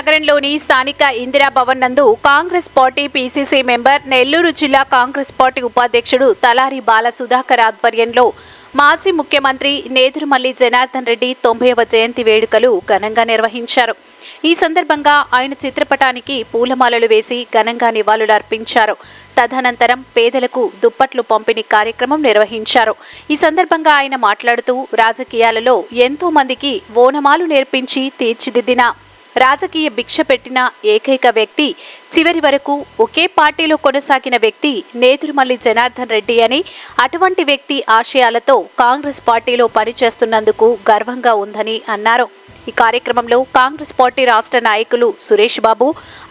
నగరంలోని స్థానిక ఇందిరా భవన్ నందు Congress party PCC member Nellore జిల్లా కాంగ్రెస్ పార్టీ ఉపాధ్యక్షుడు తలారి బాల సుధాకర్ ఆధ్వర్యంలో మాజీ ముఖ్యమంత్రి నేదురుమల్లి జనార్దన్ రెడ్డి తొంభైవ జయంతి వేడుకలు ఘనంగా నిర్వహించారు. ఈ సందర్భంగా ఆయన చిత్రపటానికి పూలమాలలు వేసి ఘనంగా నివాళులర్పించారు తదనంతరం పేదలకు దుప్పట్లు పంపిణీ కార్యక్రమం నిర్వహించారు. ఈ సందర్భంగా ఆయన మాట్లాడుతూ రాజకీయాలలో ఎంతో మందికి ఓనమాలు నేర్పించి తీర్చిదిద్దిన రాజకీయ భిక్ష పెట్టిన ఏకైక వ్యక్తి చివరి వరకు ఒకే పార్టీలో కొనసాగిన వ్యక్తి నేదురుమల్లి జనార్దన్ రెడ్డి అని అటువంటి వ్యక్తి ఆశయాలతో కాంగ్రెస్ పార్టీలో పనిచేస్తున్నందుకు గర్వంగా ఉందని అన్నారు. ఈ కార్యక్రమంలో కాంగ్రెస్ పార్టీ రాష్ట్ర నాయకులు సురేష్ బాబు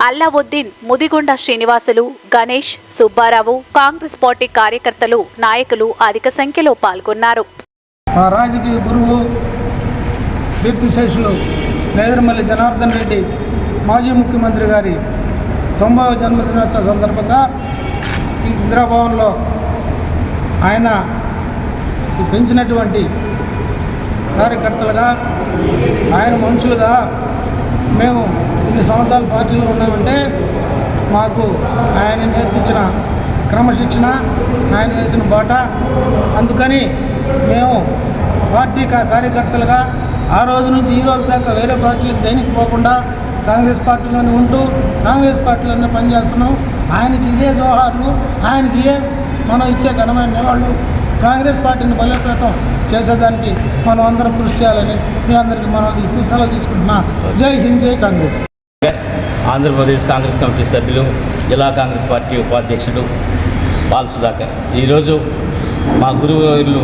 అల్లావుద్దీన్ ముదిగొండ శ్రీనివాసులు గణేష్ సుబ్బారావు కాంగ్రెస్ పార్టీ కార్యకర్తలు నాయకులు అధిక సంఖ్యలో పాల్గొన్నారు. రాజకీయ గురువు కీర్తిశేషులు జనార్దన్ రెడ్డి మాజీ ముఖ్యమంత్రి గారి తొంభైవ జన్మదినోత్సవ సందర్భంగా ఈ ఇందిరాభవన్లో ఆయన పెంచినటువంటి కార్యకర్తలుగా ఆయన మనుషులుగా మేము ఇన్ని సంవత్సరాల పార్టీలో ఉన్నామంటే మాకు ఆయన నేర్పించిన క్రమశిక్షణ ఆయన వేసిన బాట. అందుకని మేము పార్టీ కార్యకర్తలుగా ఆ రోజు నుంచి ఈ రోజు దాకా వేరే పార్టీలకు దేనికి పోకుండా కాంగ్రెస్ పార్టీలోనే ఉంటూ కాంగ్రెస్ పార్టీలోనే పనిచేస్తున్నాం. ఆయనకి ఇదే జోహార్లు ఆయనకి ఇదే మనం ఇచ్చే ఘనమైన నివాళులు. కాంగ్రెస్ పార్టీని బలోపేతం చేసేదానికి మనం అందరం కృషి చేయాలని మీ అందరికీ మనం ఈ తీసుకుంటున్నా. జై హింద్ జై కాంగ్రెస్. ఆంధ్రప్రదేశ్ కాంగ్రెస్ కమిటీ సభ్యులు జిల్లా కాంగ్రెస్ పార్టీ ఉపాధ్యక్షుడు బాల సుధాకర్ ఈరోజు మా గురువులు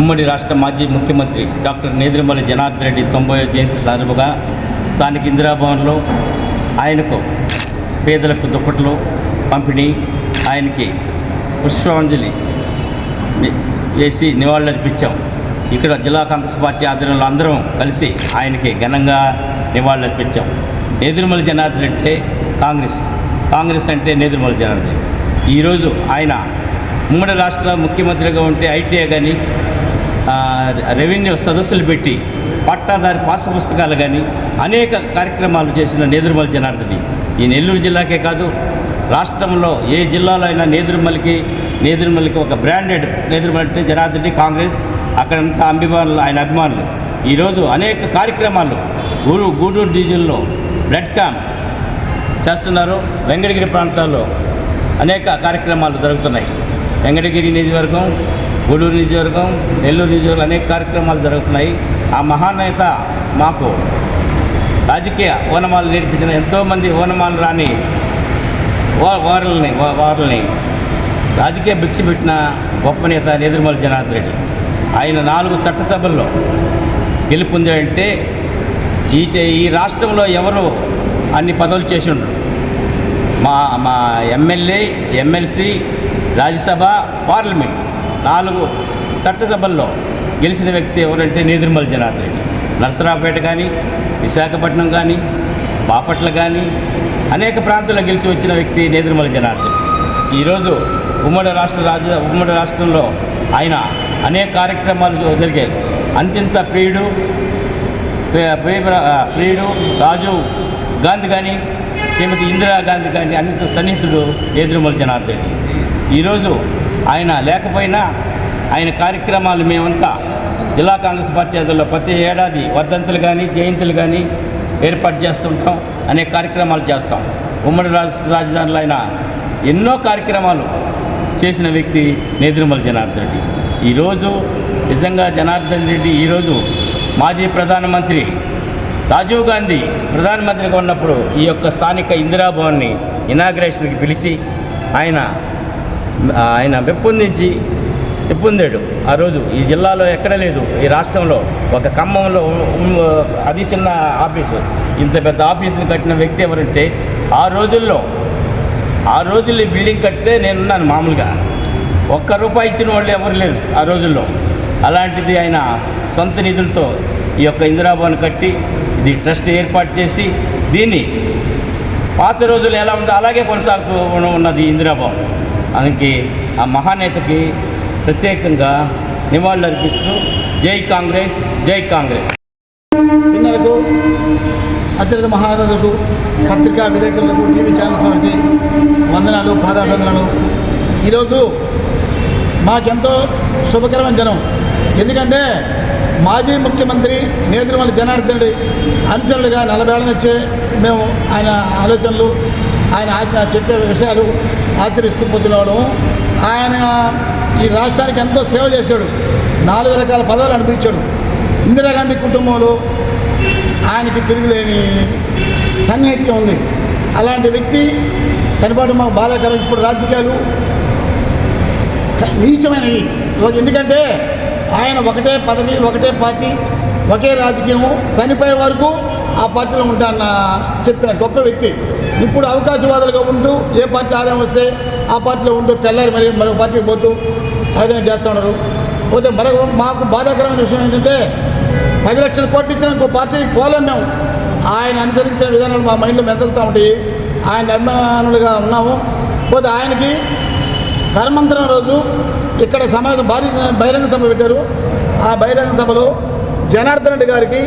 ఉమ్మడి రాష్ట్ర మాజీ ముఖ్యమంత్రి డాక్టర్ నేదురుమల్లి జనార్దన్ రెడ్డి తొంభై జయంతి సందర్భంగా స్థానిక ఇందిరాభవన్లో ఆయనకు పేదలకు దుప్పట్లు పంపిణీ ఆయనకి పుష్పాంజలి వేసి నివాళులర్పించాం. ఇక్కడ జిల్లా కాంగ్రెస్ పార్టీ ఆధ్వర్యంలో అందరం కలిసి ఆయనకి ఘనంగా నివాళులర్పించాం. నేదురుమల్లి జనార్దన్ అంటే కాంగ్రెస్ కాంగ్రెస్ అంటే నేదురుమల్లి జనార్దన్. ఈరోజు ఆయన ఉమ్మడి రాష్ట్ర ముఖ్యమంత్రిగా ఉంటే ఐటీఐ కానీ రెవెన్యూ సదస్సులు పెట్టి పట్టాదారి పాస పుస్తకాలు కానీ అనేక కార్యక్రమాలు చేసిన నేదురుమల్లి జనార్దన్. ఈ నెల్లూరు జిల్లాకే కాదు రాష్ట్రంలో ఏ జిల్లాలో అయినా నేదురుమల్లికి నేదురుమల్లికి ఒక బ్రాండెడ్ నేదురుమల్లి అంటే జనార్దన్ కాంగ్రెస్ అక్కడంతా అభిమానులు ఆయన అభిమానులు. ఈరోజు అనేక కార్యక్రమాలు ఊరు గూడూరు డివిజన్లో బ్లడ్ క్యాంప్ చేస్తున్నారు. వెంకటగిరి ప్రాంతాల్లో అనేక కార్యక్రమాలు జరుగుతున్నాయి. వెంకటగిరి నియోజకవర్గం గూడూరు నియోజకవర్గం నెల్లూరు నియోజకవర్గం అనేక కార్యక్రమాలు జరుగుతున్నాయి. ఆ మహానేత మాకు రాజకీయ ఓనమాలు నేర్పించిన ఎంతోమంది ఓనమాలు రాని వా- వారులని రాజకీయ భిక్ష పెట్టిన గొప్ప నేత నేదురుమల్లి జనార్దన్ రెడ్డి. ఆయన నాలుగు చట్టసభల్లో గెలుపొందాడంటే ఈ ఈ రాష్ట్రంలో ఎవరు అన్ని పదవులు చేసి ఉండరు. మా మా ఎమ్మెల్యే ఎమ్మెల్సీ రాజ్యసభ పార్లమెంట్. నాలుగు చట్టసభల్లో గెలిచిన వ్యక్తి ఎవరంటే నేదురుమల్లి జనార్దన్ రెడ్డి. నరసరావుపేట కానీ విశాఖపట్నం కానీ బాపట్ల కానీ అనేక ప్రాంతాల్లో గెలిచి వచ్చిన వ్యక్తి నేదురుమల్లి జనార్దన్ ఈరోజు ఉమ్మడి రాష్ట్ర రాజ ఉమ్మడి రాష్ట్రంలో ఆయన అనేక కార్యక్రమాలు జరిగాయి. అంత్యంత ప్రియుడు ప్రియ- ప్రియుడు రాజీవ్ గాంధీ కానీ శ్రీమతి ఇందిరాగాంధీ కానీ అన్నితో సన్నిహితుడు ఎదురుమల జనార్దన్ రెడ్డి. ఈరోజు ఆయన లేకపోయినా ఆయన కార్యక్రమాలు మేమంతా జిల్లా కాంగ్రెస్ పార్టీ అదులో ప్రతి ఏడాది వర్ధంతులు కానీ జయంతులు కానీ ఏర్పాటు చేస్తుంటాం అనేక కార్యక్రమాలు చేస్తాం. ఉమ్మడి రాష్ట్ర రాజధానిలో ఆయన ఎన్నో కార్యక్రమాలు చేసిన వ్యక్తి నేదురుమల జనార్దన్ రెడ్డి. ఈరోజు నిజంగా జనార్దన్ రెడ్డి ఈరోజు మాజీ ప్రధానమంత్రి రాజీవ్ గాంధీ ప్రధానమంత్రిగా ఉన్నప్పుడు ఈ యొక్క స్థానిక ఇందిరాభవన్ని ఇనాగ్రేషన్కి పిలిచి ఆయన ఆయన పెంపొందించి పొందాడు ఆ రోజు ఈ జిల్లాలో ఎక్కడ లేదు. ఈ రాష్ట్రంలో ఒక ఖమ్మంలో అది చిన్న ఆఫీసు. ఇంత పెద్ద ఆఫీసుని కట్టిన వ్యక్తి ఎవరంటే ఆ రోజుల్లో ఆ రోజుల్లో ఈ బిల్డింగ్ కడితే నేనున్నాను మామూలుగా. ఒక్క రూపాయి ఇచ్చిన వాళ్ళు ఎవరు లేరు ఆ రోజుల్లో. అలాంటిది ఆయన సొంత నిధులతో ఈ యొక్క ఇందిరాభవన్ కట్టి ఇది ట్రస్ట్ ఏర్పాటు చేసి దీన్ని పాత రోజులు ఎలా ఉందో అలాగే కొనసాగుతూ ఉన్నది ఇందిరాభవన్ ఆయనకి ఆ మహానేతకి ప్రత్యేకంగా నివాళులర్పిస్తూ జై కాంగ్రెస్ జై కాంగ్రెస్. పిల్లలకు అత్యధిక మహారాజులకు పత్రికా విలేకరులకు టీవీ ఛానల్స్ వారికి వందనాలు పాదాభివందనాలు. ఈరోజు మాకెంతో శుభకరమైన దినం. ఎందుకంటే మాజీ ముఖ్యమంత్రి నేదురుమల్లి జనార్దనుడి అనుచరులుగా నలభై ఏళ్ళ నుంచే మేము ఆయన ఆలోచనలు ఆయన చెప్పే విషయాలు ఆచరిస్తూ పొద్దునవడం ఆయన ఈ రాష్ట్రానికి ఎంతో సేవ చేశాడు. నాలుగు రకాల పదవులు అనిపించాడు ఇందిరాగాంధీ కుటుంబంలో ఆయనకి తిరుగులేని సన్నిహిత్యం ఉంది. అలాంటి వ్యక్తి చనిపోవడం మాకు బాధాకరం. ఇప్పుడు రాజకీయాలు నీచమైనవి. ఒక- ఎందుకంటే ఆయన ఒకటే పదవి ఒకటే పార్టీ ఒకే రాజకీయము చనిపోయే వరకు ఆ పార్టీలో ఉంటాన్న చెప్పిన గొప్ప వ్యక్తి. ఇప్పుడు అవకాశవాదులుగా ఉంటూ ఏ పార్టీ ఆదాయం వస్తే ఆ పార్టీలో ఉంటూ తెల్లారి మరి మరో పార్టీకి పోతూ ఆదాయం చేస్తూ ఉన్నారు. పోతే మరొక మాకు బాధాకరమైన విషయం ఏంటంటే పది లక్షల కోట్లు ఇచ్చిన ఇంకో పార్టీకి పోలేం మేము. ఆయన అనుసరించిన విధానాలు మా మైండ్లో మెదలుతూ ఉంటాయి. ఆయన అభిమానులుగా ఉన్నాము. పోతే ఆయనకి కర్మంతరం రోజు ఇక్కడ సమాజం భారీ బహిరంగ సభ పెట్టారు. ఆ బహిరంగ సభలో జనార్దన్ రెడ్డి గారికి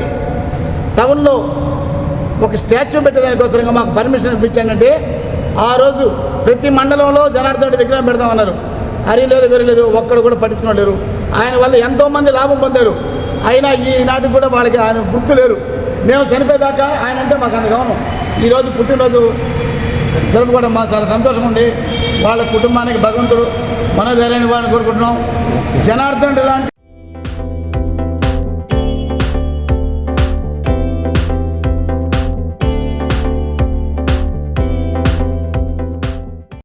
టౌన్లో ఒక స్టాచ్యూ పెట్టేదానికోసరంగా మాకు పర్మిషన్ ఇప్పించానంటే ఆ రోజు ప్రతి మండలంలో జనార్దన్ రెడ్డి విగ్రహం పెడదామన్నారు. హరి లేదు వేరు లేదు ఒక్కడు కూడా పట్టించుకోలేరు. ఆయన వల్ల ఎంతోమంది లాభం పొందారు. అయినా ఈనాటికి కూడా వాళ్ళకి ఆయన గుర్తు లేరు. మేము చనిపోయేదాకా ఆయన అంటే మాకు అంత గమనం ఈరోజు పుట్టినరోజు జరుపుకోవడం మాకు చాలా సంతోషం ఉంది వాళ్ళ కుటుంబానికి భగవంతుడు మనోధైర్యాన్ని వాడిని కోరుకుంటున్నాం. జనార్దన్ లాంటి